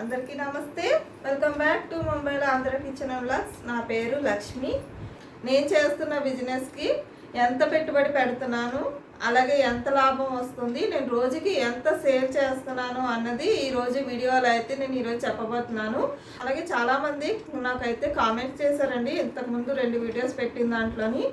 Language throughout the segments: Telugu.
అందరికీ నమస్తే. వెల్కమ్ బ్యాక్ టు ముంబైలో ఆంధ్ర కిచెన్ వ్లాగ్స్ నా పేరు లక్ష్మి. నేను చేస్తున్న బిజినెస్కి ఎంత పెట్టుబడి పెడుతున్నాను అలాగే ఎంత లాభం వస్తుంది నేను రోజుకి ఎంత సేల్ చేస్తున్నాను అన్నది ఈరోజు వీడియోలో అయితే నేను ఈరోజు చెప్పబోతున్నాను. అలాగే చాలామంది నాకైతే కామెంట్స్ చేశారండి ఇంతకుముందు రెండు వీడియోస్ పెట్టిన దాంట్లోని.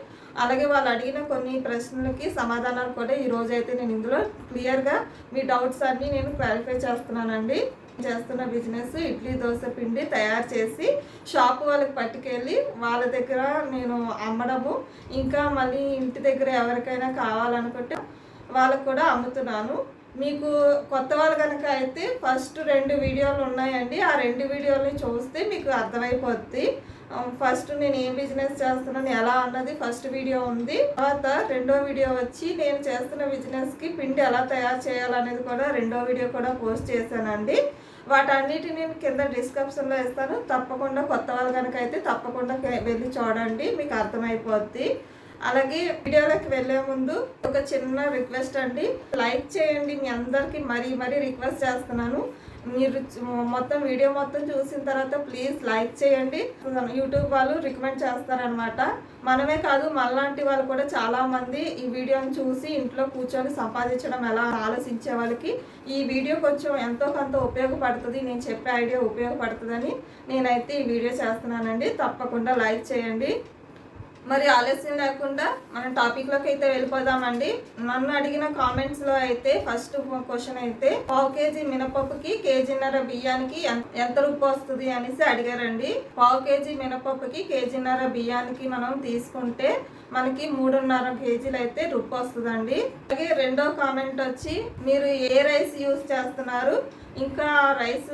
అలాగే వాళ్ళు అడిగిన కొన్ని ప్రశ్నలకి సమాధానాలు కూడా ఈ అయితే నేను ఇందులో క్లియర్గా మీ డౌట్స్ అన్నీ నేను క్లారిఫై చేస్తున్నానండి. చేస్తున్న బిజినెస్ ఇడ్లీ దోశ పిండి తయారు చేసి షాప్ వాళ్ళకి పట్టుకెళ్ళి వాళ్ళ దగ్గర నేను అమ్మడము ఇంకా మళ్ళీ ఇంటి దగ్గర ఎవరికైనా కావాలనుకుంటే వాళ్ళకు కూడా అమ్ముతున్నాను. మీకు కొత్త వాళ్ళు కనుక అయితే ఫస్ట్ రెండు వీడియోలు ఉన్నాయండి. ఆ రెండు వీడియోలని చూస్తే మీకు అర్థమైపోద్ది. Um, ఫస్ట్ నేను ఏం బిజినెస్ చేస్తున్నాను ఎలా అన్నది ఫస్ట్ వీడియో ఉంది. తర్వాత రెండో వీడియో వచ్చి నేను చేస్తున్న బిజినెస్కి పిండి ఎలా తయారు చేయాలనేది కూడా రెండో వీడియో కూడా పోస్ట్ చేశానండి. వాటన్నిటిని నేను కింద డిస్క్రిప్షన్లో ఇస్తాను. తప్పకుండా కొత్త వాళ్ళు కనుక అయితే తప్పకుండా వెళ్ళి చూడండి. మీకు అర్థమైపోద్ది. అలాగే వీడియోలోకి వెళ్ళే ముందు ఒక చిన్న రిక్వెస్ట్ అండి. లైక్ చేయండి. మీ అందరికీ మరీ మరీ రిక్వెస్ట్ చేస్తున్నాను. మీరు మొత్తం వీడియో మొత్తం చూసిన తర్వాత ప్లీజ్ లైక్ చేయండి. యూట్యూబ్ వాళ్ళు రికమెండ్ చేస్తారనమాట మనమే కాదు మనలాంటి వాళ్ళు కూడా చాలా మంది ఈ వీడియోని చూసి ఇంట్లో కూర్చొని సంపాదించడం ఎలా ఆలోచించే వాళ్ళకి ఈ వీడియో కొంచెం ఎంతో కొంత ఉపయోగపడుతుంది. నేను చెప్పే ఐడియా ఉపయోగపడుతుందని నేనైతే ఈ వీడియో చేస్తున్నానండి. తప్పకుండా లైక్ చేయండి. మరి ఆలస్యం లేకుండా మన టాపిక్లోకి అయితే వెళ్ళిపోదామండి. నన్ను అడిగిన కామెంట్స్లో అయితే ఫస్ట్ క్వశ్చన్ అయితే పావు కేజీ మినపప్పుకి కేజీన్నర బియ్యానికి ఎంత రూపాయి వస్తుంది అనేసి అడిగారండి. పావు కేజీ మినపప్పుకి కేజీన్నర బియ్యానికి మనం తీసుకుంటే మనకి మూడున్నర కేజీలు అయితే రుక్కు వస్తుందండి. అలాగే రెండో కామెంట్ వచ్చి మీరు ఏ రైస్ యూస్ చేస్తున్నారు? ఇంకా రైస్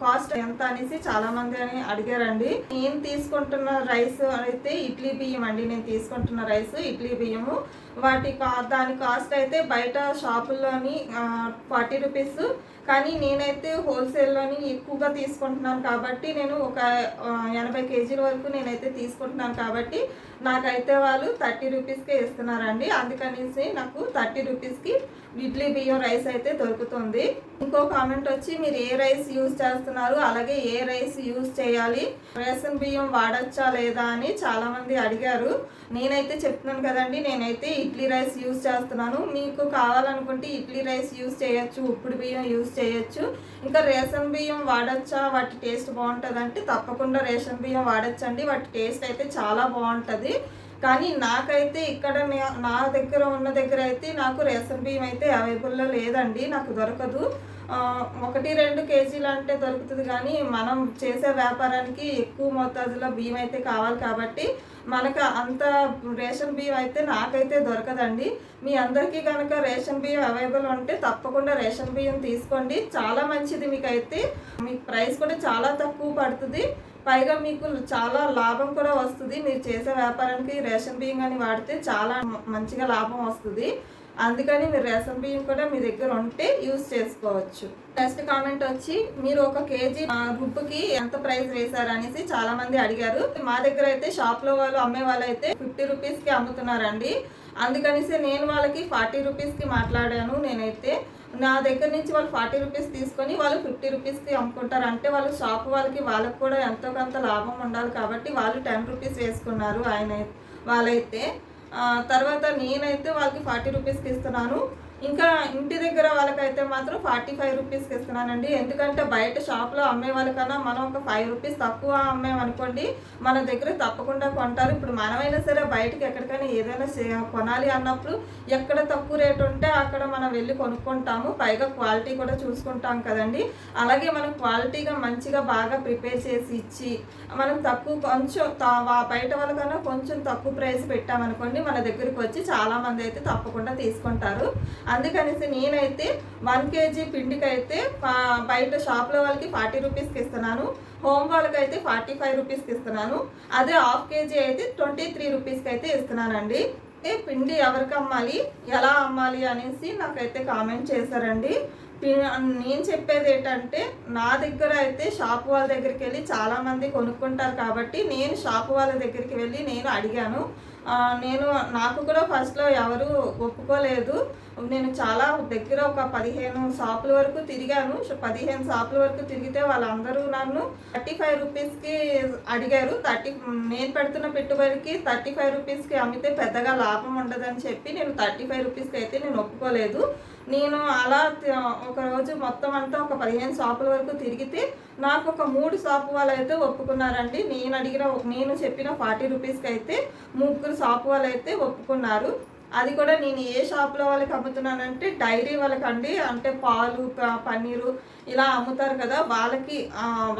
కాస్ట్ ఎంత అనేసి చాలా మంది అని అడిగారండి. నేను తీసుకుంటున్న రైస్ అయితే ఇడ్లీ బియ్యం అండి. నేను తీసుకుంటున్న రైస్ ఇడ్లీ బియ్యము. వాటి కా దాని కాస్ట్ అయితే బయట షాపుల్లోని ఫార్టీ రూపీస్. కానీ నేనైతే హోల్సేల్లోని ఎక్కువగా తీసుకుంటున్నాను కాబట్టి నేను ఒక ఎనభై కేజీల వరకు నేనైతే తీసుకుంటున్నాను కాబట్టి నాకైతే వాళ్ళు థర్టీ రూపీస్కే ఇస్తున్నారండి. అందుకనేసి నాకు థర్టీ రూపీస్కి ఇడ్లీ బియ్యం రైస్ అయితే దొరుకుతుంది. ఇంకో కామెంట్ వచ్చి మీరు ఏ రైస్ యూజ్ చేస్తున్నారు? అలాగే ఏ రైస్ యూజ్ చేయాలి? రేషన్ బియ్యం వాడచ్చా లేదా అని చాలామంది అడిగారు. నేనైతే చెప్తున్నాను కదండి నేనైతే ఇడ్లీ రైస్ యూజ్ చేస్తున్నాను. మీకు కావాలనుకుంటే ఇడ్లీ రైస్ యూజ్ చేయొచ్చు ఉప్పుడు బియ్యం యూజ్ చేయొచ్చు. ఇంకా రేషన్ బియ్యం వాడచ్చా? వాటి టేస్ట్ బాగుంటుందంటే తప్పకుండా రేషన్ బియ్యం వాడచ్చండి. వాటి టేస్ట్ అయితే చాలా బాగుంటుంది. కానీ నాకైతే ఇక్కడ నా దగ్గర ఉన్న దగ్గర అయితే నాకు రేషన్ బియ్యం అయితే అవైలబుల్లో లేదండి. నాకు దొరకదు. ఒకటి రెండు కేజీలు అంటే దొరుకుతుంది కానీ మనం చేసే వ్యాపారానికి ఎక్కువ మోతాదులో బియ్యం అయితే కావాలి కాబట్టి మనకు అంత రేషన్ బియ్యం అయితే నాకైతే దొరకదండి. మీ అందరికీ కనుక రేషన్ బియ్యం అవైలబుల్ ఉంటే తప్పకుండా రేషన్ బియ్యం తీసుకోండి. చాలా మంచిది మీకు అయితే మీకు ప్రైస్ కూడా చాలా తక్కువ పడుతుంది. పైగా మీకు చాలా లాభం కూడా వస్తుంది. మీరు చేసే వ్యాపారానికి రేషన్ బియ్యం కానీ వాడితే చాలా మంచిగా లాభం వస్తుంది. అందుకని మీరు రేషన్ బియ్యం కూడా మీ దగ్గర ఉంటే యూజ్ చేసుకోవచ్చు. నెక్స్ట్ కామెంట్ వచ్చి మీరు ఒక కేజీ గుప్పుకి ఎంత ప్రైస్ వేశారు అనేసి చాలా మంది అడిగారు. మా దగ్గర అయితే షాప్లో వాళ్ళు అమ్మే వాళ్ళు అయితే ఫిఫ్టీ రూపీస్కి అమ్ముతున్నారండి. అందుకనేసి నేను వాళ్ళకి ఫార్టీ రూపీస్కి మాట్లాడాను నేనైతే. నా దగ్గర నుంచి వాళ్ళు ఫార్టీ రూపీస్ తీసుకొని వాళ్ళు ఫిఫ్టీ రూపీస్కి అమ్ముకుంటారు. అంటే వాళ్ళు షాప్ వాళ్ళకి వాళ్ళకి కూడా ఎంతో కొంత లాభం ఉండాలి కాబట్టి వాళ్ళు టెన్ రూపీస్ వేసుకున్నారు ఆయన వాళ్ళైతే. తర్వాత నేనైతే వాళ్ళకి ఫార్టీ రూపీస్కి ఇస్తున్నాను. ఇంకా ఇంటి దగ్గర వాళ్ళకైతే మాత్రం ఫార్టీ ఫైవ్ రూపీస్కి ఇస్తున్నానండి. ఎందుకంటే బయట షాప్లో అమ్మే వాళ్ళకన్నా మనం ఒక ఫైవ్ రూపీస్ తక్కువ అమ్మేమనుకోండి మన దగ్గర తప్పకుండా కొంటారు. ఇప్పుడు మనమైనా సరే బయటకి ఎక్కడికైనా ఏదైనా కొనాలి అన్నప్పుడు ఎక్కడ తక్కువ రేట్ ఉంటే అక్కడ మనం వెళ్ళి కొనుక్కుంటాము. పైగా క్వాలిటీ కూడా చూసుకుంటాం కదండి. అలాగే మనం క్వాలిటీగా మంచిగా బాగా ప్రిపేర్ చేసి ఇచ్చి మనం తక్కువ కొంచెం వా- బయట వాళ్ళకన్నా కొంచెం తక్కువ ప్రైస్ పెట్టామనుకోండి మన దగ్గరికి వచ్చి చాలామంది అయితే తప్పకుండా తీసుకుంటారు. అందుకనేసి నేనైతే వన్ కేజీ పిండికి అయితే బయట షాప్లో వాళ్ళకి ఫార్టీ రూపీస్కి ఇస్తున్నాను. హోమ్ వాళ్ళకి అయితే ఫార్టీ ఫైవ్ రూపీస్కి ఇస్తున్నాను. అదే హాఫ్ కేజీ అయితే ట్వంటీ త్రీ రూపీస్కి అయితే ఇస్తున్నానండి. అయితే పిండి ఎవరికి అమ్మాలి? ఎలా అమ్మాలి అనేసి నాకైతే కామెంట్ చేశారండి. పి- నేను చెప్పేది ఏంటంటే నా దగ్గర అయితే షాప్ వాళ్ళ దగ్గరికి వెళ్ళి చాలామంది కొనుక్కుంటారు కాబట్టి నేను షాప్ వాళ్ళ దగ్గరికి వెళ్ళి నేను అడిగాను. నేను నాకు కూడా ఫస్ట్లో ఎవరు ఒప్పుకోలేదు. నేను చాలా దగ్గర ఒక పదిహేను షాపుల వరకు తిరిగాను. పదిహేను షాపుల వరకు తిరిగితే వాళ్ళందరూ నన్ను థర్టీ ఫైవ్ రూపీస్కి అడిగారు. థర్టీ నేను పెడుతున్న పెట్టుబడికి థర్టీ ఫైవ్ రూపీస్కి అమ్మితే పెద్దగా లాభం ఉండదని చెప్పి నేను థర్టీ ఫైవ్ రూపీస్కి అయితే నేను ఒప్పుకోలేదు. నేను అలా ఒకరోజు ఒక రోజు మొత్తం అంతా ఒక పదిహేను షాపుల వరకు తిరిగితే నాకు ఒక మూడు షాపు వాళ్ళు అయితే ఒప్పుకున్నారండి. నేను అడిగిన నేను చెప్పిన ఫార్టీ రూపీస్కి అయితే ముగ్గురు షాపు వాళ్ళు అయితే ఒప్పుకున్నారు. అది కూడా నేను ఏ షాప్లో వాళ్ళకి అమ్ముతున్నానంటే డైరీ వాళ్ళకండి. అంటే పాలు పన్నీరు ఇలా అమ్ముతారు కదా వాళ్ళకి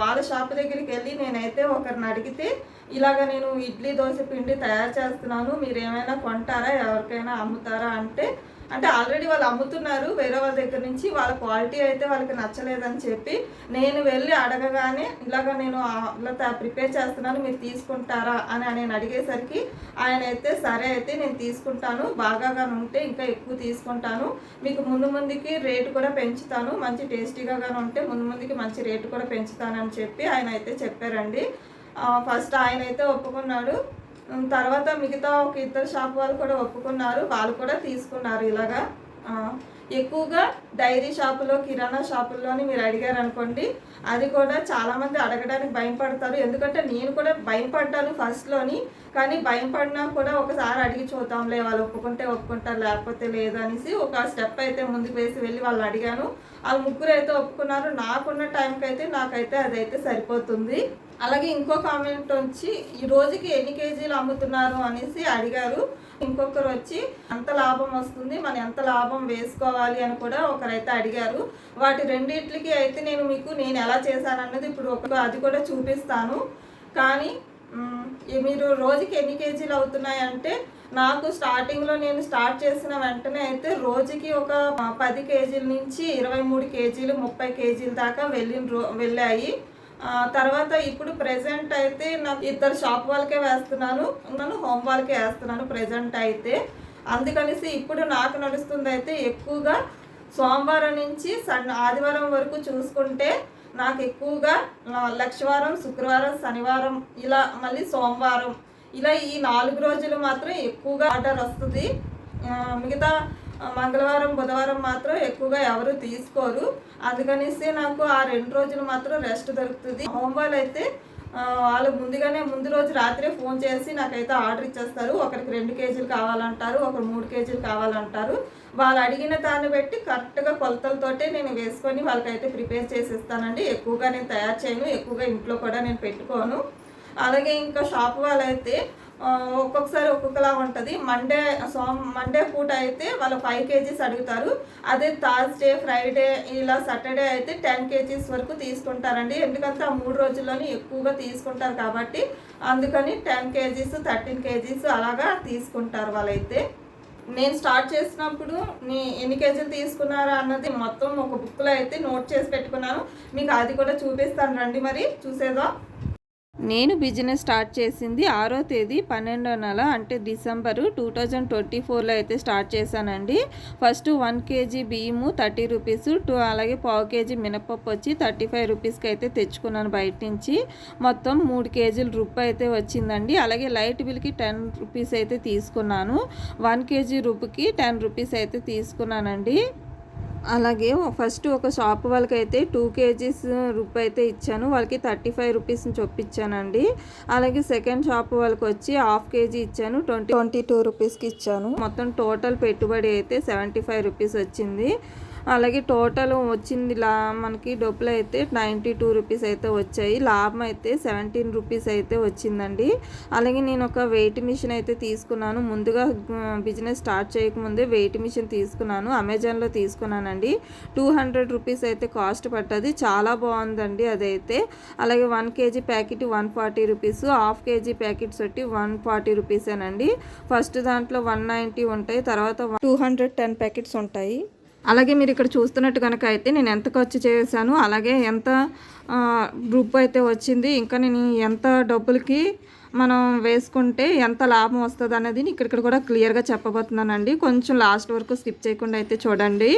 వాళ్ళ షాప్ దగ్గరికి వెళ్ళి నేనైతే ఒకరిని అడిగితే ఇలాగ నేను ఇడ్లీ దోశ పిండి తయారు చేస్తున్నాను. మీరు ఏమైనా కొంటారా? ఎవరికైనా అమ్ముతారా? అంటే అంటే ఆల్రెడీ వాళ్ళు అమ్ముతున్నారు వేరే వాళ్ళ దగ్గర నుంచి వాళ్ళ క్వాలిటీ అయితే వాళ్ళకి నచ్చలేదని చెప్పి నేను వెళ్ళి అడగగానే ఇలాగ నేను ఇలా ప్రిపేర్ చేస్తున్నాను మీరు తీసుకుంటారా అని నేను అడిగేసరికి ఆయన అయితే సరే అయితే నేను తీసుకుంటాను బాగాగా ఉంటే ఇంకా ఎక్కువ తీసుకుంటాను మీకు ముందు ముందుకి రేటు కూడా పెంచుతాను మంచి టేస్టీగా కానీ ఉంటే ముందు ముందుకి మంచి రేటు కూడా పెంచుతానని చెప్పి ఆయన అయితే చెప్పారండి. ఫస్ట్ ఆయన అయితే ఒప్పుకున్నాడు. తర్వాత మిగతా ఒక ఇద్దరు షాప్ వాళ్ళు కూడా ఒప్పుకున్నారు. వాళ్ళు కూడా తీసుకున్నారు ఇలాగా. ఎక్కువగా డైరీ షాపులో కిరాణా షాపుల్లోని మీరు అడిగారు అనుకోండి అది కూడా చాలామంది అడగడానికి భయపడతారు. ఎందుకంటే నేను కూడా భయపడ్డాను ఫస్ట్లోని కానీ భయపడినా కూడా ఒకసారి అడిగి చూద్దాంలే వాళ్ళు ఒప్పుకుంటే ఒప్పుకుంటారు లేకపోతే లేదు అనేసి ఒక స్టెప్ అయితే ముందుకు వేసి వెళ్ళి వాళ్ళు అడిగాను. వాళ్ళు ముగ్గురు అయితే ఒప్పుకున్నారు. నాకున్న టైంకి అయితే నాకైతే అదైతే సరిపోతుంది. అలాగే ఇంకో కామెంట్ వచ్చి ఈ రోజుకి ఎన్ని కేజీలు అమ్ముతున్నారు? అనేసి అడిగారు. ఇంకొకరు వచ్చి ఎంత లాభం వస్తుంది మనం ఎంత లాభం వేసుకోవాలి? అని కూడా ఒకరైతే అడిగారు. వాటి రెండింటికి అయితే నేను మీకు నేను ఎలా చేశానన్నది ఇప్పుడు ఒక అది కూడా చూపిస్తాను. కానీ మీరు రోజుకి ఎన్ని కేజీలు అవుతున్నాయి అంటే నాకు స్టార్టింగ్లో నేను స్టార్ట్ చేసిన వెంటనే అయితే రోజుకి ఒక పది కేజీల నుంచి ఇరవై మూడు కేజీలు ముప్పై కేజీల దాకా వెళ్ళిన రో వెళ్ళాయి. తర్వాత ఇప్పుడు ప్రెసెంట్ అయితే నాకు ఇద్దరు షాప్ వాళ్ళకే వేస్తున్నాను నన్ను హోమ్ వాళ్ళకే వేస్తున్నాను ప్రెసెంట్ అయితే. అందుకనేసి ఇప్పుడు నాకు నడుస్తుంది అయితే ఎక్కువగా సోమవారం నుంచి సన్ ఆదివారం వరకు చూసుకుంటే నాకు ఎక్కువగా లక్షవారం శుక్రవారం శనివారం ఇలా మళ్ళీ సోమవారం ఇలా ఈ నాలుగు రోజులు మాత్రం ఎక్కువగా ఆర్డర్ వస్తుంది. మిగతా మంగళవారం బుధవారం మాత్రం ఎక్కువగా ఎవరు తీసుకోరు. అందుకనేసి నాకు ఆ రెండు రోజులు మాత్రం రెస్ట్ దొరుకుతుంది. హోమ్ వాళ్ళు అయితే వాళ్ళు ముందుగానే ముందు రోజు రాత్రే ఫోన్ చేసి నాకైతే ఆర్డర్ ఇచ్చేస్తారు. ఒకరికి రెండు కేజీలు కావాలంటారు ఒకరు మూడు కేజీలు కావాలంటారు. వాళ్ళు అడిగిన దాన్ని బట్టి కరెక్ట్గా కొలతలతోటే నేను వేసుకొని వాళ్ళకైతే ప్రిపేర్ చేసి ఇస్తానండి ఎక్కువగా నేను తయారు చేయను ఎక్కువగా ఇంట్లో కూడా నేను పెట్టుకోను. అలాగే ఇంకా షాప్ వాళ్ళైతే ఒక్కొక్కసారి ఒక్కొక్కలా ఉంటుంది. మండే సోమ మండే పూట అయితే వాళ్ళు ఫైవ్ కేజీస్ అడుగుతారు. అదే థర్స్డే ఫ్రైడే ఇలా సాటర్డే అయితే టెన్ కేజీస్ వరకు తీసుకుంటారండి. ఎందుకంటే ఆ మూడు రోజుల్లోనే ఎక్కువగా తీసుకుంటారు కాబట్టి అందుకని టెన్ కేజీస్ థర్టీన్ కేజీస్ అలాగా తీసుకుంటారు వాళ్ళైతే. నేను స్టార్ట్ చేసినప్పుడు నీ ఎన్ని కేజీలు తీసుకున్నారా అన్నది మొత్తం ఒక బుక్లో అయితే నోట్ చేసి పెట్టుకున్నాను. మీకు అది కూడా చూపిస్తాను. రండి మరి చూసేదా నేను బిజినెస్ స్టార్ట్ చేసింది ఆరో తేదీ పన్నెండో నెల అంటే డిసెంబరు టూ థౌజండ్ ట్వంటీ ఫోర్లో అయితే స్టార్ట్ చేశానండి. ఫస్ట్ వన్ కేజీ బియ్యము థర్టీ రూపీస్ టూ అలాగే పావు కేజీ మినపప్పు వచ్చి థర్టీ ఫైవ్ రూపీస్కి అయితే తెచ్చుకున్నాను బయట నుంచి. మొత్తం మూడు కేజీల రుప్పు అయితే వచ్చిందండి. అలాగే లైట్ బిల్కి టెన్ రూపీస్ అయితే తీసుకున్నాను. వన్ కేజీ రుప్పుకి టెన్ రూపీస్ అయితే తీసుకున్నానండి. అలాగే ఫస్ట్ ఒక షాప్ వాళ్ళకి అయితే టూ కేజీస్ రూపాయి అయితే ఇచ్చాను. వాళ్ళకి థర్టీ ఫైవ్ రూపీస్ చొప్పించానండి అలాగే సెకండ్ షాప్ వాళ్ళకి వచ్చి హాఫ్ కేజీ ఇచ్చాను. ట్వంటీ ట్వంటీ టూ రూపీస్కి ఇచ్చాను. మొత్తం టోటల్ పెట్టుబడి అయితే సెవెంటీ ఫైవ్ రూపీస్ వచ్చింది. అలాగే టోటల్ వచ్చింది లా మనకి డబ్బులు అయితే నైంటీ టూ రూపీస్ అయితే వచ్చాయి. లాభం అయితే సెవెంటీన్ రూపీస్ అయితే వచ్చిందండి. అలాగే నేను ఒక వెయిట్ మిషన్ అయితే తీసుకున్నాను. ముందుగా బిజినెస్ స్టార్ట్ చేయకముందే వెయిట్ మిషన్ తీసుకున్నాను. అమెజాన్లో తీసుకున్నానండి. టూ హండ్రెడ్ రూపీస్ అయితే కాస్ట్ పట్టది చాలా బాగుందండి అదైతే. అలాగే one KG packet one forty rupees half KG packets వచ్చి వన్ ఫార్టీ రూపీసేనండి. ఫస్ట్ దాంట్లో వన్ నైంటీ ఉంటాయి. తర్వాత టూ హండ్రెడ్ టెన్ ప్యాకెట్స్ ఉంటాయి. అలాగే మీరు ఇక్కడ చూస్తున్నట్టు కనుక అయితే నేను ఎంత ఖర్చు చేశాను అలాగే ఎంత గ్రూప్ అయితే వచ్చింది ఇంకా నేను ఎంత డబ్బులకి మనం వేసుకుంటే ఎంత లాభం వస్తుంది అనేది ఇక్కడ కూడా క్లియర్గా చెప్పబోతున్నానండి. కొంచెం లాస్ట్ వరకు స్కిప్ చేయకుండా అయితే చూడండి.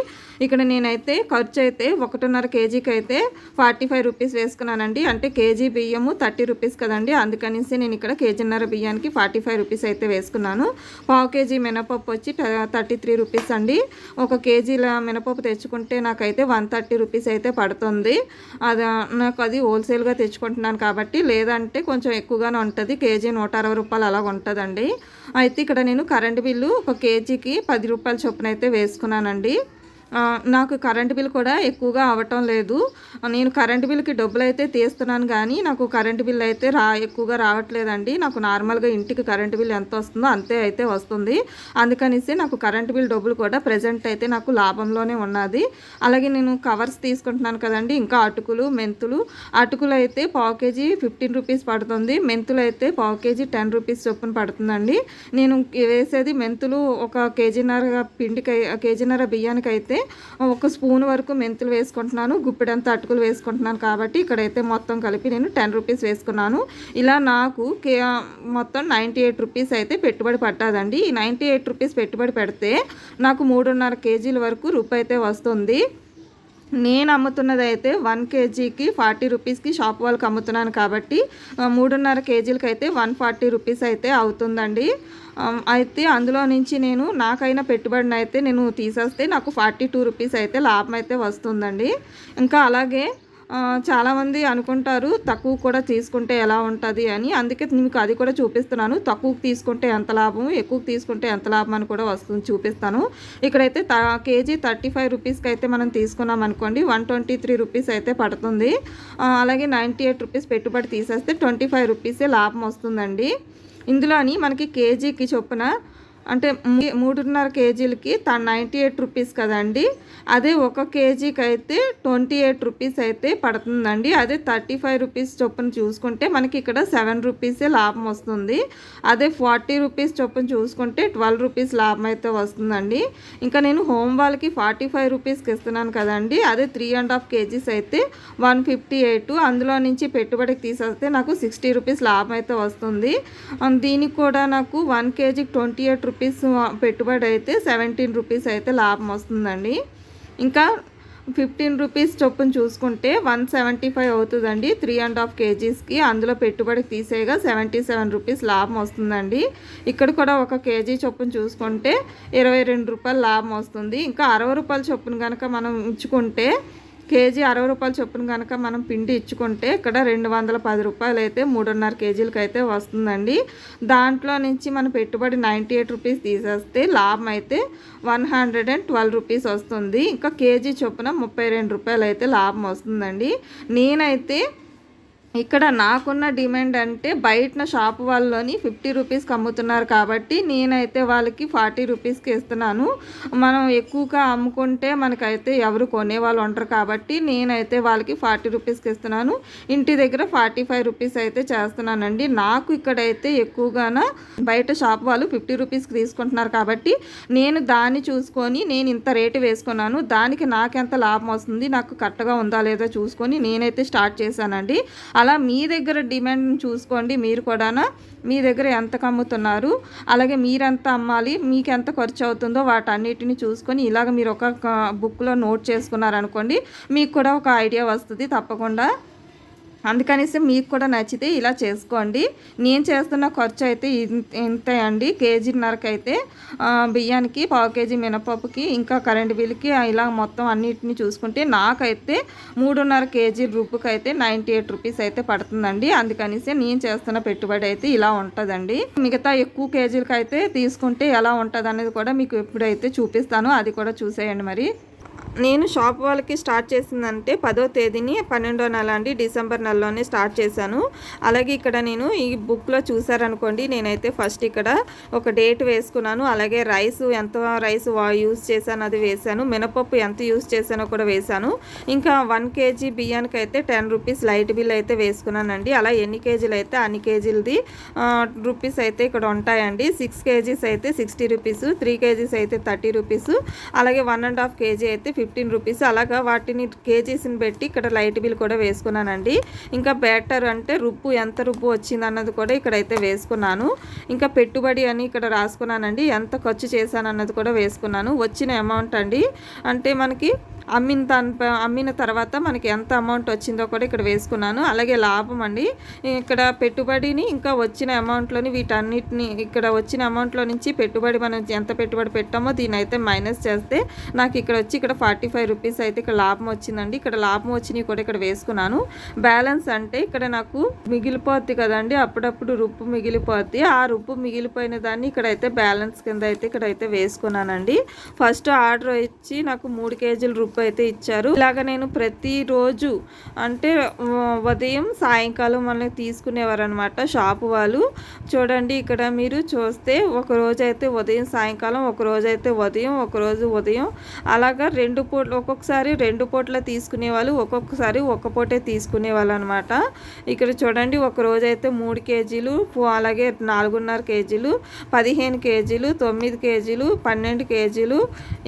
ఇక్కడ నేనైతే ఖర్చు అయితే ఒకటిన్నర కేజీకి అయితే ఫార్టీ ఫైవ్ రూపీస్ వేసుకున్నానండి. అంటే కేజీ బియ్యము థర్టీ రూపీస్ కదండి. అందుకనేసి నేను ఇక్కడ కేజీన్నర బియ్యానికి ఫార్టీ ఫైవ్ రూపీస్ అయితే వేసుకున్నాను. పావు కేజీ మినపప్పు వచ్చి థర్టీ త్రీ రూపీస్ అండి. ఒక కేజీల మినపప్పు తెచ్చుకుంటే నాకైతే వన్ థర్టీ రూపీస్ అయితే పడుతుంది. అది నాకు అది హోల్సేల్గా తెచ్చుకుంటున్నాను కాబట్టి లేదంటే కొంచెం ఎక్కువగానే ఉంటుంది. కేజీ నూట అరవై రూపాయలు అలాగ ఉంటుందండి. అయితే ఇక్కడ నేను కరెంట్ బిల్లు ఒక కేజీకి పది రూపాయల చొప్పున అయితే వేసుకున్నానండి. నాకు కరెంట్ బిల్ కూడా ఎక్కువగా అవటం లేదు. నేను కరెంట్ బిల్కి డబ్బులు అయితే తీస్తున్నాను కానీ నాకు కరెంట్ బిల్ అయితే రా ఎక్కువగా రావట్లేదండి. నాకు నార్మల్గా ఇంటికి కరెంట్ బిల్ ఎంత వస్తుందో అంతే అయితే వస్తుంది. అందుకనేసి నాకు కరెంట్ బిల్ డబ్బులు కూడా ప్రజెంట్ అయితే నాకు లాభంలోనే ఉన్నది. అలాగే నేను కవర్స్ తీసుకుంటున్నాను కదండి ఇంకా అటుకులు మెంతులు. అటుకులు అయితే పావు కేజీ ఫిఫ్టీన్ రూపీస్ పడుతుంది. మెంతులు అయితే పావు కేజీ టెన్ రూపీస్ చొప్పున పడుతుందండి. నేను వేసేది మెంతులు ఒక కేజీన్నర పిండికి కేజీన్నర బియ్యానికి అయితే ఒక స్పూన్ వరకు మెంతులు వేసుకుంటున్నాను గుప్పిడంత అటుకులు వేసుకుంటున్నాను కాబట్టి ఇక్కడైతే మొత్తం కలిపి నేను టెన్ రూపీస్ వేసుకున్నాను. ఇలా నాకు కే మొత్తం నైంటీ ఎయిట్ రూపీస్ అయితే పెట్టుబడి పట్టాదండి. ఈ నైంటీ ఎయిట్ రూపీస్ పెట్టుబడి పెడితే నాకు మూడున్నర కేజీల వరకు రూపాయి అయితే వస్తుంది. నేను అమ్ముతున్నది అయితే వన్ కేజీకి ఫార్టీ రూపీస్కి షాప్ వాళ్ళకి అమ్ముతున్నాను కాబట్టి మూడున్నర కేజీలకి అయితే వన్ ఫార్టీ రూపీస్ అయితే అవుతుందండి. అయితే అందులో నుంచి నేను నాకైనా పెట్టుబడిని అయితే నేను తీసేస్తే నాకు ఫార్టీ టూ రూపీస్ అయితే లాభం అయితే వస్తుందండి. ఇంకా అలాగే చాలామంది అనుకుంటారు తక్కువ కూడా తీసుకుంటే ఎలా ఉంటుంది అని. అందుకే మీకు అది కూడా చూపిస్తున్నాను. తక్కువకు తీసుకుంటే ఎంత లాభం ఎక్కువ తీసుకుంటే ఎంత లాభం అని కూడా వస్తుంది చూపిస్తాను. ఇక్కడైతే త కేజీ థర్టీ ఫైవ్ రూపీస్కి అయితే మనం తీసుకున్నాం అనుకోండి వన్ ట్వంటీ త్రీ రూపీస్ అయితే పడుతుంది. అలాగే నైంటీ ఎయిట్ రూపీస్ పెట్టుబడి తీసేస్తే ట్వంటీ ఫైవ్ రూపీసే లాభం వస్తుందండి. ఇందులోని మనకి కేజీకి చొప్పున అంటే మూడున్నర కేజీలకి తన నైంటీ ఎయిట్ రూపీస్ కదండి. అదే ఒక కేజీకి అయితే ట్వంటీ ఎయిట్ రూపీస్ అయితే పడుతుందండి. అదే థర్టీ ఫైవ్ రూపీస్ చొప్పున చూసుకుంటే మనకి ఇక్కడ సెవెన్ రూపీసే లాభం వస్తుంది. అదే ఫార్టీ రూపీస్ చొప్పున చూసుకుంటే ట్వెల్వ్ రూపీస్ లాభం అయితే వస్తుందండి. ఇంకా నేను హోమ్ వాళ్ళకి ఫార్టీ ఫైవ్ రూపీస్కి ఇస్తున్నాను కదండి. అదే త్రీ అండ్ హాఫ్ కేజీస్ అయితే వన్ ఫిఫ్టీ ఎయిట్. అందులో నుంచి పెట్టుబడికి తీసేస్తే నాకు సిక్స్టీ రూపీస్ లాభం అయితే వస్తుంది. దీనికి కూడా నాకు వన్ కేజీకి ట్వంటీ ఎయిట్ రూపీస్ రూపీస్ పెట్టుబడి అయితే సెవెంటీన్ రూపీస్ అయితే లాభం వస్తుందండి. ఇంకా ఫిఫ్టీన్ రూపీస్ చొప్పున చూసుకుంటే వన్ సెవెంటీ ఫైవ్ అవుతుందండి త్రీ అండ్ హాఫ్ కేజీస్కి అందులో పెట్టుబడికి తీసేయగా సెవెంటీ సెవెన్ రూపీస్ లాభం వస్తుందండి. ఇక్కడ కూడా ఒక కేజీ చొప్పున చూసుకుంటే ఇరవై రెండు రూపాయలు లాభం వస్తుంది. ఇంకా అరవై రూపాయల చొప్పున కనుక మనం ఉంచుకుంటే కేజీ అరవై రూపాయల చొప్పున కనుక మనం పిండి ఇచ్చుకుంటే ఇక్కడ రెండు వందల పది రూపాయలు అయితే మూడున్నర కేజీలకి అయితే వస్తుందండి. దాంట్లో నుంచి మన పెట్టుబడి నైంటీ ఎయిట్ రూపీస్ తీసేస్తే లాభం అయితే one hundred and twelve rupees వస్తుంది. ఇంకా కేజీ చొప్పున ముప్పై రెండు రూపాయలు అయితే లాభం వస్తుందండి. నేనైతే ఇక్కడ నాకున్న డిమాండ్ అంటే బయట షాప్ వాళ్ళని ఫిఫ్టీ రూపీస్కి అమ్ముతున్నారు కాబట్టి నేనైతే వాళ్ళకి ఫార్టీ రూపీస్కి ఇస్తున్నాను. మనం ఎక్కువగా అమ్ముకుంటే మనకైతే ఎవరు కొనేవాళ్ళు ఉంటారు కాబట్టి నేనైతే వాళ్ళకి ఫార్టీ రూపీస్కి ఇస్తున్నాను. ఇంటి దగ్గర ఫార్టీ ఫైవ్ రూపీస్ అయితే చేస్తున్నానండి. నాకు ఇక్కడైతే ఎక్కువగాన బయట షాప్ వాళ్ళు ఫిఫ్టీ రూపీస్కి తీసుకుంటున్నారు కాబట్టి నేను దాన్ని చూసుకొని నేను ఇంత రేటు వేసుకున్నాను. దానికి నాకెంత లాభం వస్తుంది? నాకు కరెక్ట్గా ఉందా లేదా చూసుకొని నేనైతే స్టార్ట్ చేశానండి. అలా అలా మీ దగ్గర డిమాండ్ చూసుకోండి మీరు కూడాను. మీ దగ్గర ఎంత అమ్ముతున్నారు అలాగే మీరెంత అమ్మాలి మీకు ఎంత ఖర్చు అవుతుందో వాటన్నిటిని చూసుకొని ఇలాగ మీరు ఒక బుక్లో నోట్ చేసుకున్నారనుకోండి మీకు కూడా ఒక ఐడియా వస్తుంది తప్పకుండా. అందుకనేసి మీకు కూడా నచ్చితే ఇలా చేసుకోండి. నేను చేస్తున్న ఖర్చు అయితే ఇన్- అండి. కేజీన్నరకు అయితే బియ్యానికి పావు కేజీ మినపప్పుకి ఇంకా కరెంట్ బిల్కి ఇలా మొత్తం అన్నిటిని చూసుకుంటే నాకైతే మూడున్నర కేజీ రూపుకి అయితే నైంటీ ఎయిట్ రూపీస్ అయితే పడుతుందండి. అందుకనేసి నేను చేస్తున్న పెట్టుబడి అయితే ఇలా ఉంటుందండి. మిగతా ఎక్కువ కేజీలకి అయితే తీసుకుంటే ఎలా ఉంటుంది అనేది కూడా మీకు ఎప్పుడైతే చూపిస్తానో అది కూడా చూసేయండి మరి. నేను షాప్ వాళ్ళకి స్టార్ట్ చేసిందంటే పదో తేదీని పన్నెండో నెల అండి డిసెంబర్ నెలలోనే స్టార్ట్ చేశాను. అలాగే ఇక్కడ నేను ఈ బుక్లో చూసారనుకోండి నేనైతే ఫస్ట్ ఇక్కడ ఒక డేట్ వేసుకున్నాను. అలాగే రైస్ ఎంత రైస్ యూస్ చేశాను అది వేశాను. మినపప్పు ఎంత యూస్ చేశానో కూడా వేశాను. ఇంకా వన్ కేజీ బియ్యానికి అయితే టెన్ రూపీస్ లైట్ బిల్ అయితే వేసుకున్నానండి. అలా ఎన్ని కేజీలు అయితే అన్ని కేజీలది రూపీస్ అయితే ఇక్కడ ఉంటాయండి. సిక్స్ కేజీస్ అయితే సిక్స్టీ రూపీస్ త్రీ కేజీస్ అయితే థర్టీ రూపీస్. అలాగే వన్ అండ్ హాఫ్ కేజీ అయితే ఫిఫ్టీన్ రూపీస్ అలాగా వాటిని కేజీస్ని పెట్టి ఇక్కడ లైట్ బిల్ కూడా వేసుకున్నానండి. ఇంకా బ్యాటర్ అంటే రుప్పు ఎంత రుప్పు వచ్చింది అన్నది కూడా ఇక్కడైతే వేసుకున్నాను. ఇంకా పెట్టుబడి అని ఇక్కడ రాసుకున్నానండి. ఎంత ఖర్చు చేశాను అన్నది కూడా వేసుకున్నాను. వచ్చిన అమౌంట్ అండి. అంటే మనకి అమ్మిన దాని అమ్మిన తర్వాత మనకి ఎంత అమౌంట్ వచ్చిందో కూడా ఇక్కడ వేసుకున్నాను. అలాగే లాభం అండి. ఇక్కడ పెట్టుబడిని ఇంకా వచ్చిన అమౌంట్లోని వీటన్నిటిని ఇక్కడ వచ్చిన అమౌంట్లో నుంచి పెట్టుబడి మనం ఎంత పెట్టుబడి పెట్టామో దీని అయితే మైనస్ చేస్తే నాకు ఇక్కడ వచ్చి ఇక్కడ ఫార్టీ ఫైవ్ రూపీస్ అయితే ఇక్కడ లాభం వచ్చిందండి. ఇక్కడ లాభం వచ్చినవి కూడా ఇక్కడ వేసుకున్నాను. బ్యాలెన్స్ అంటే ఇక్కడ నాకు మిగిలిపోద్ది కదండి. అప్పుడప్పుడు రుప్పు మిగిలిపోద్ది. ఆ రుప్పు మిగిలిపోయిన దాన్ని ఇక్కడైతే బ్యాలెన్స్ కింద అయితే ఇక్కడైతే వేసుకున్నానండి. ఫస్ట్ ఆర్డర్ ఇచ్చి నాకు మూడు కేజీల రుప్పు అయితే ఇచ్చారు. ఇలాగ నేను ప్రతిరోజు అంటే ఉదయం సాయంకాలం మనకి తీసుకునేవారు అనమాట షాపు వాళ్ళు. చూడండి ఇక్కడ మీరు చూస్తే ఒక రోజు అయితే ఉదయం సాయంకాలం ఒక రోజు అయితే ఉదయం ఒక రోజు ఉదయం. అలాగా రెండు పూట్ల ఒక్కొక్కసారి రెండు పూట్ల తీసుకునే వాళ్ళు ఒక్కొక్కసారి ఒక పూటే తీసుకునే వాళ్ళు అనమాట ఇక్కడ చూడండి ఒక రోజు అయితే మూడు కేజీలు అలాగే నాలుగున్నర కేజీలు పదిహేను కేజీలు తొమ్మిది కేజీలు పన్నెండు కేజీలు.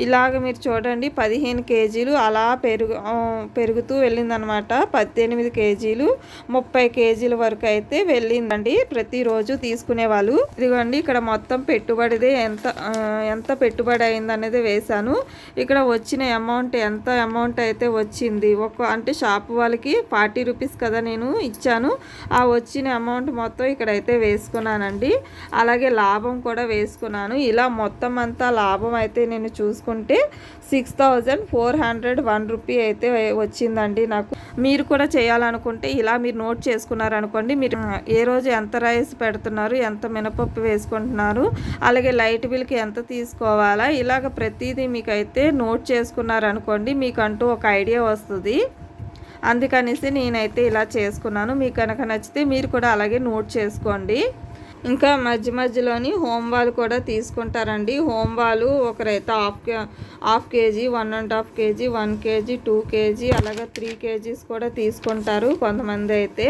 ఇలాగ మీరు చూడండి పదిహేను కేజీలు అలా పెరుగు పెరుగుతూ వెళ్ళిందనమాట పద్దెనిమిది కేజీలు ముప్పై కేజీల వరకు అయితే వెళ్ళిందండి. ప్రతిరోజు తీసుకునే వాళ్ళు ఇదిగోండి ఇక్కడ మొత్తం పెట్టుబడిదే ఎంత ఎంత పెట్టుబడి అయింది అనేది వేశాను. ఇక్కడ వచ్చిన అమౌంట్ ఎంత అమౌంట్ అయితే వచ్చింది. ఒక అంటే షాప్ వాళ్ళకి ఫార్టీ రూపీస్ కదా నేను ఇచ్చాను. ఆ వచ్చిన అమౌంట్ మొత్తం ఇక్కడైతే వేసుకున్నానండి. అలాగే లాభం కూడా వేసుకున్నాను. ఇలా మొత్తం అంతా లాభం అయితే నేను చూసుకుంటే six thousand four hundred hundred one rupee అయితే వచ్చిందండి నాకు. మీరు కూడా చేయాలనుకుంటే ఇలా మీరు నోట్ చేసుకున్నారనుకోండి మీరు ఏ రోజు ఎంత రైస్ పెడుతున్నారు ఎంత మినపప్పు వేసుకుంటున్నారు అలాగే లైట్ బిల్కి ఎంత తీసుకోవాలా ఇలాగ ప్రతిదీ మీకు అయితే నోట్ చేసుకున్నారనుకోండి మీకంటూ ఒక ఐడియా వస్తుంది. అందుకనేసి నేనైతే ఇలా చేసుకున్నాను. మీకు కనుక నచ్చితే మీరు కూడా అలాగే నోట్ చేసుకోండి. ఇంకా మధ్య మధ్యలోని హోమ్ వాళ్ళు కూడా తీసుకుంటారండి. హోమ్ వాళ్ళు ఒకరైతే half K half KG one and half KG one KG two KG అలాగే త్రీ కేజీస్ కూడా తీసుకుంటారు కొంతమంది అయితే.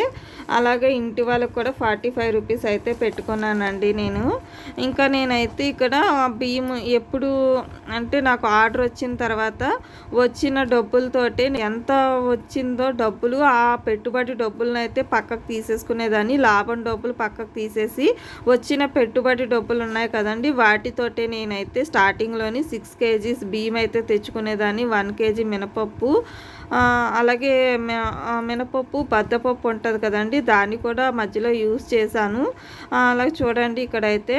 అలాగే ఇంటి వాళ్ళకి కూడా ఫార్టీ ఫైవ్ రూపీస్ అయితే పెట్టుకున్నానండి నేను. ఇంకా నేనైతే ఇక్కడ బియ్యం ఎప్పుడు అంటే నాకు ఆర్డర్ వచ్చిన తర్వాత వచ్చిన డబ్బులతోటి ఎంత వచ్చిందో డబ్బులు ఆ పెట్టుబడి డబ్బులను అయితే పక్కకు తీసేసుకునేదాన్ని. లాభం డబ్బులు పక్కకు తీసేసి వచ్చిన పెట్టుబడి డబ్బులు ఉన్నాయి కదండి. వాటితోటే నేనైతే స్టార్టింగ్లోని సిక్స్ కేజీస్ బియ్యం అయితే తెచ్చుకునేదాన్ని. వన్ కేజీ మినపప్పు అలాగే మినపప్పు బద్దపప్పు ఉంటుంది కదండి. దాన్ని కూడా మధ్యలో యూస్ చేశాను. అలాగే చూడండి ఇక్కడైతే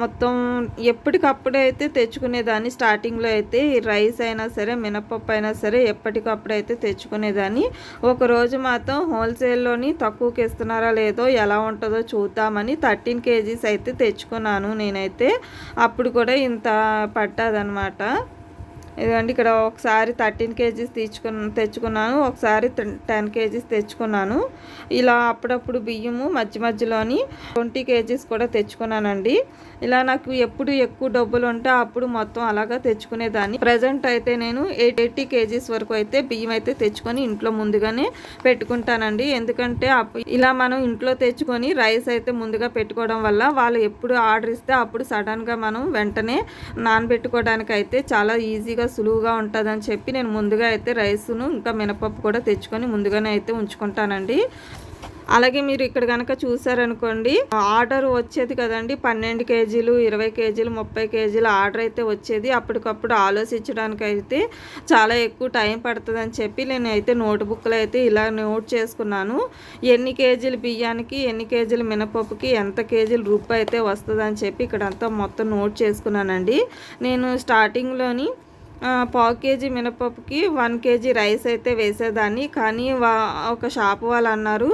మొత్తం ఎప్పటికప్పుడు అయితే తెచ్చుకునేదాన్ని. స్టార్టింగ్లో అయితే ఈ రైస్ అయినా సరే మినపప్పు అయినా సరే ఎప్పటికప్పుడు అయితే తెచ్చుకునేదాన్ని. ఒకరోజు మాత్రం హోల్సేల్లోని తక్కువకి ఇస్తున్నారా లేదో ఎలా ఉంటుందో చూద్దామని థర్టీన్ కేజీస్ అయితే తెచ్చుకున్నాను నేనైతే. అప్పుడు కూడా ఇంత పడ్డదనమాట ఇదిగోండి ఇక్కడ ఒకసారి థర్టీన్ కేజీస్ తెచ్చుకున్న తెచ్చుకున్నాను. ఒకసారి టెన్ కేజీస్ తెచ్చుకున్నాను. ఇలా అప్పుడప్పుడు బియ్యము మధ్య మధ్యలోని ట్వంటీ కేజీస్ కూడా తెచ్చుకున్నానండి. ఇలా నాకు ఎప్పుడు ఎక్కువ డబ్బులు ఉంటే అప్పుడు మొత్తం అలాగా తెచ్చుకునేదాన్ని. ప్రజెంట్ అయితే నేను ఎయిట్ ఎయిటీ కేజీస్ వరకు అయితే బియ్యం అయితే తెచ్చుకొని ఇంట్లో ముందుగానే పెట్టుకుంటానండి. ఎందుకంటే ఇలా మనం ఇంట్లో తెచ్చుకొని రైస్ అయితే ముందుగా పెట్టుకోవడం వల్ల వాళ్ళు ఎప్పుడు ఆర్డర్ ఇస్తే అప్పుడు సడన్గా మనం వెంటనే నానబెట్టుకోవడానికి అయితే చాలా ఈజీగా సులువుగా ఉంటుందని చెప్పి నేను ముందుగా అయితే రైస్ను ఇంకా మినపప్పు కూడా తెచ్చుకొని ముందుగానే అయితే ఉంచుకుంటానండి. అలాగే మీరు ఇక్కడ కనుక చూసారనుకోండి ఆర్డర్ వచ్చేది కదండి పన్నెండు కేజీలు ఇరవై కేజీలు ముప్పై కేజీలు ఆర్డర్ అయితే వచ్చేది. అప్పటికప్పుడు ఆలోచించడానికి అయితే చాలా ఎక్కువ టైం పడుతుందని చెప్పి నేను అయితే నోట్బుక్లో అయితే ఇలా నోట్ చేసుకున్నాను. ఎన్ని కేజీలు బియ్యానికి ఎన్ని కేజీలు మినపప్పుకి ఎంత కేజీలు రుప్పు అయితే వస్తుందని చెప్పి ఇక్కడంతా మొత్తం నోట్ చేసుకున్నానండి. నేను స్టార్టింగ్లోని పావు కేజీ మినపప్పుకి వన్ కేజీ రైస్ అయితే వేసేదాన్ని. కానీ వా ఒక షాప్ వాళ్ళు అన్నారు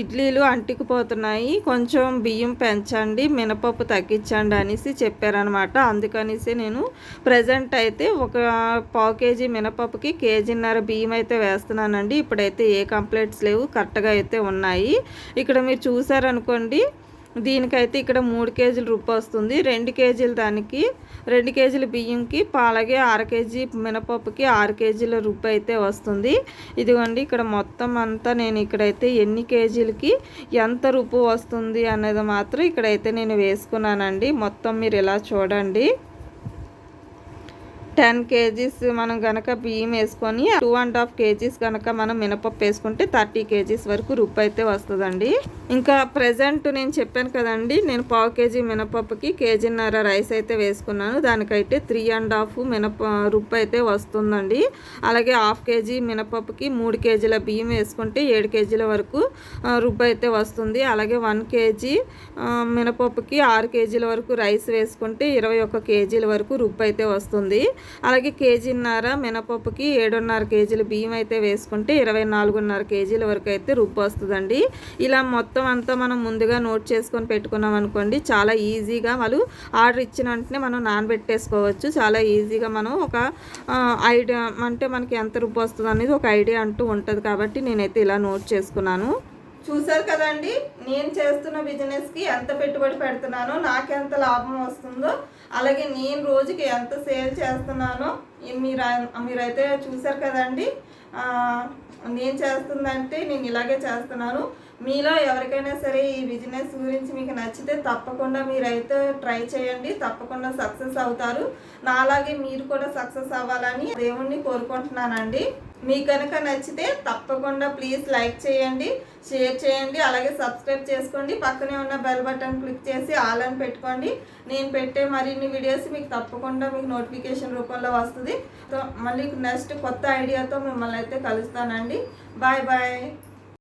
ఇడ్లీలు అంటికిపోతున్నాయి కొంచెం బియ్యం పెంచండి మినపప్పు తగ్గించండి అనేసి చెప్పారనమాట అందుకనేసి నేను ప్రజెంట్ అయితే ఒక పావు కేజీ మినపప్పుకి కేజీన్నర బియ్యం అయితే వేస్తున్నానండి. ఇప్పుడైతే ఏ కంప్లైంట్స్ లేవు కరెక్ట్గా అయితే ఉన్నాయి. ఇక్కడ మీరు చూసారనుకోండి దీనికైతే ఇక్కడ మూడు కేజీలు రుప్పు వస్తుంది. రెండు కేజీల దానికి రెండు కేజీల బియ్యంకి అలాగే అర కేజీ మినపప్పుకి ఆరు కేజీల రుప్పు అయితే వస్తుంది. ఇదిగోండి ఇక్కడ మొత్తం అంతా నేను ఇక్కడైతే ఎన్ని కేజీలకి ఎంత రుప్పు వస్తుంది అనేది మాత్రం ఇక్కడైతే నేను వేసుకున్నానండి. మొత్తం మీరు ఇలా చూడండి. టెన్ కేజీస్ మనం కనుక బియ్యం వేసుకొని టూ అండ్ హాఫ్ కేజీస్ కనుక మనం మినపప్పు వేసుకుంటే థర్టీ కేజీస్ వరకు రుప్పు అయితే వస్తుందండి. ఇంకా ప్రజెంట్ నేను చెప్పాను కదండి నేను పావు కేజీ మినపప్పుకి కేజీన్నర రైస్ అయితే వేసుకున్నాను. దానికైతే త్రీ అండ్ హాఫ్ మినప రుప్పు అయితే వస్తుందండి. అలాగే హాఫ్ కేజీ మినపప్పుకి మూడు కేజీల బియ్యం వేసుకుంటే ఏడు కేజీల వరకు ఆ, రుబ్బు అయితే వస్తుంది. అలాగే వన్ కేజీ మినపప్పుకి ఆరు కేజీల వరకు రైస్ వేసుకుంటే ఇరవై ఒక్క కేజీల వరకు రుబ్బు అయితే వస్తుంది. అలాగే కేజీన్నర మినపప్పుకి ఏడున్నర కేజీల బియ్యం అయితే వేసుకుంటే ఇరవై నాలుగున్నర కేజీల వరకు అయితే రుబ్బు వస్తుందండి. ఇలా మొత్తం అంతా మనం ముందుగా నోట్ చేసుకొని పెట్టుకున్నాం అనుకోండి చాలా ఈజీగా వాళ్ళు ఆర్డర్ ఇచ్చిన వెంటనే మనం నానబెట్టేసుకోవచ్చు. చాలా ఈజీగా మనం ఒక ఐడియా అంటే మనకి ఎంత రుబ్బు వస్తుంది అనేది ఒక ఐడియా అంటూ ఉంటుంది కాబట్టి నేనైతే ఇలా నోట్ చేసుకున్నాను. చూసారు కదండి నేను చేస్తున్న బిజినెస్కి ఎంత పెట్టుబడి పెడుతున్నానో నాకు ఎంత లాభం వస్తుందో అలాగే నేను రోజుకి ఎంత సేల్ చేస్తున్నానో మీరు మీరైతే చూసారు కదండి. నేను చేస్తుందంటే నేను ఇలాగే చేస్తున్నాను. మీలో ఎవరికైనా సరే ఈ బిజినెస్ గురించి మీకు నచ్చితే తప్పకుండా మీరైతే ట్రై చేయండి తప్పకుండా సక్సెస్ అవుతారు. నాలాగే మీరు కూడా సక్సెస్ అవ్వాలని దేవుణ్ణి కోరుకుంటున్నానండి. మీకు కనుక నచ్చితే తప్పకుండా ప్లీజ్ లైక్ చేయండి షేర్ చేయండి అలాగే సబ్స్క్రైబ్ చేసుకోండి. పక్కనే ఉన్న బెల్ బటన్ క్లిక్ చేసి ఆల్ అని పెట్టుకోండి. నేను పెట్టే మరిన్ని వీడియోస్ మీకు తప్పకుండా మీకు నోటిఫికేషన్ రూపంలో వస్తుంది. సో మళ్ళీ నెక్స్ట్ కొత్త ఐడియాతో మిమ్మల్ని అయితే కలుస్తానండి. Bye bye.